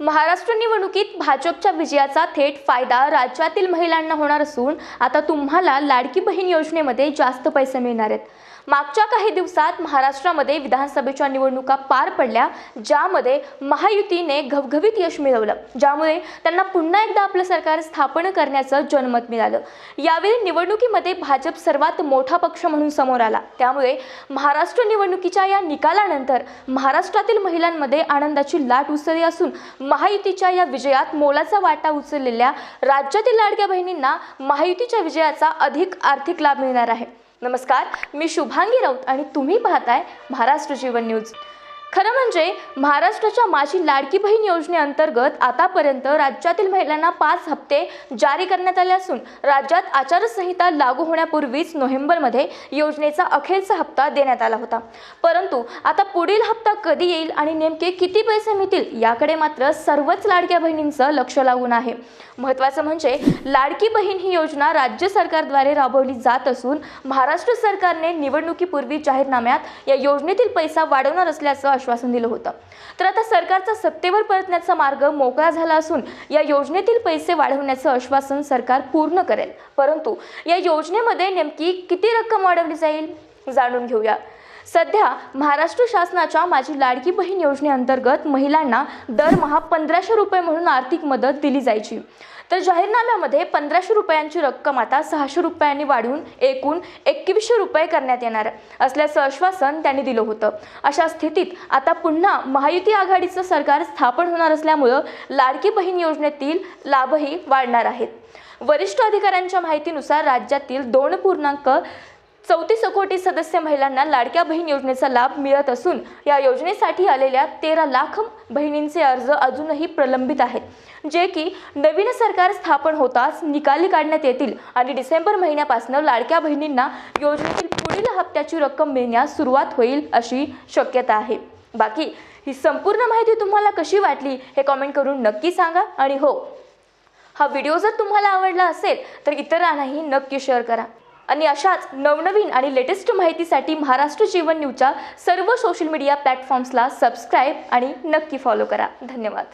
महाराष्ट्र निवडणुकीत भाजपच्या विजयाचा थेट फायदा राज्यातील महिलांना होणार असून आता तुम्हाला लाडकी बहीण योजनेमध्ये जास्त पैसे मिळणार आहेत. मागच्या काही दिवसात महाराष्ट्रामध्ये विधानसभेच्या निवडणुका पार पडल्या ज्यामध्ये महायुतीने घवघवीत यश मिळवलं ज्यामुळे त्यांना पुन्हा एकदा आपलं सरकार स्थापन करण्याचं जनमत मिळालं. यावेळी निवडणुकीमध्ये भाजप सर्वात मोठा पक्ष म्हणून समोर आला. त्यामुळे महाराष्ट्र निवडणुकीच्या या निकालानंतर महाराष्ट्रातील महिलांमध्ये आनंदाची लाट उसळली असून महायुतीच्या या विजयात मोलाचा वाटा उचललेल्या राज्यातील लाडक्या बहिणींना महायुतीच्या विजयाचा अधिक आर्थिक लाभ मिळणार आहे. नमस्कार मी शुभांगी राऊत आणि तुम्ही पाहताय महाराष्ट्र जीवन न्यूज. खरं म्हणजे महाराष्ट्राच्या माझी लाडकी बहीण योजनेअंतर्गत आतापर्यंत राज्यातील महिलांना पाच हप्ते जारी करण्यात आले असून राज्यात आचारसंहिता लागू होण्यापूर्वीच नोव्हेंबरमध्ये योजनेचा अखेरचा हप्ता देण्यात आला होता. परंतु आता पुढील हप्ता कधी येईल आणि नेमके किती पैसे मिळतील याकडे मात्र सर्वच लाडक्या बहिणींचं लक्ष लागून आहे. महत्त्वाचं म्हणजे लाडकी बहीण ही योजना राज्य सरकारद्वारे राबवली जात असून महाराष्ट्र सरकारने निवडणुकीपूर्वी जाहीरनाम्यात या योजनेतील पैसा वाढवणार असल्याचं आश्वासन दिलं होतं. तर आता सरकारचा सत्तेवर परतण्याचा मार्ग मोकळा झाला असून या योजनेतील पैसे वाढवण्याचं आश्वासन सरकार पूर्ण करेल. परंतु या योजनेमध्ये नेमकी किती रक्कम वाढवली जाईल? जाणून घेऊया. सध्या महाराष्ट्र शासनाच्या माझी लाडकी बहीण योजनेअंतर्गत महिलांना दरमहा पंधराशे रुपये म्हणून आर्थिक मदत दिली जायची. तर जाहीरनाम्यामध्ये पंधराशे रुपयांची रक्कम आता सहाशे रुपयांनी वाढवून एकूण एकवीसशे रुपये करण्यात येणार असल्याचं आश्वासन त्यांनी दिलं होतं. अशा स्थितीत आता पुन्हा महायुती आघाडीचं सरकार स्थापन होणार असल्यामुळं लाडकी बहीण योजनेतील लाभही वाढणार आहेत. वरिष्ठ अधिकाऱ्यांच्या माहितीनुसार राज्यातील दोन पूर्णांक चौतीस कोटी सदस्य महिलांना लाडक्या बहीण योजनेचा लाभ मिळत असून या योजनेसाठी आलेल्या तेरा लाख बहिणींचे अर्ज अजूनही प्रलंबित आहेत. जे की नवीन सरकार स्थापन होताच निकाली काढण्यात येतील आणि डिसेंबर महिन्यापासून लाडक्या बहिणींना योजनेतील पुढील हप्त्याची रक्कम मिळण्यास सुरुवात होईल अशी शक्यता आहे. बाकी ही संपूर्ण माहिती तुम्हाला कशी वाटली हे कॉमेंट करून नक्की सांगा आणि हो हा व्हिडिओ जर तुम्हाला आवडला असेल तर इतरांनाही नक्की शेअर करा. आणि अशाच नवनवीन आणि लेटेस्ट माहितीसाठी महाराष्ट्र जीवन न्यूजच्या सर्व सोशल मीडिया प्लॅटफॉर्म्सला सबस्क्राईब आणि नक्की फॉलो करा. धन्यवाद.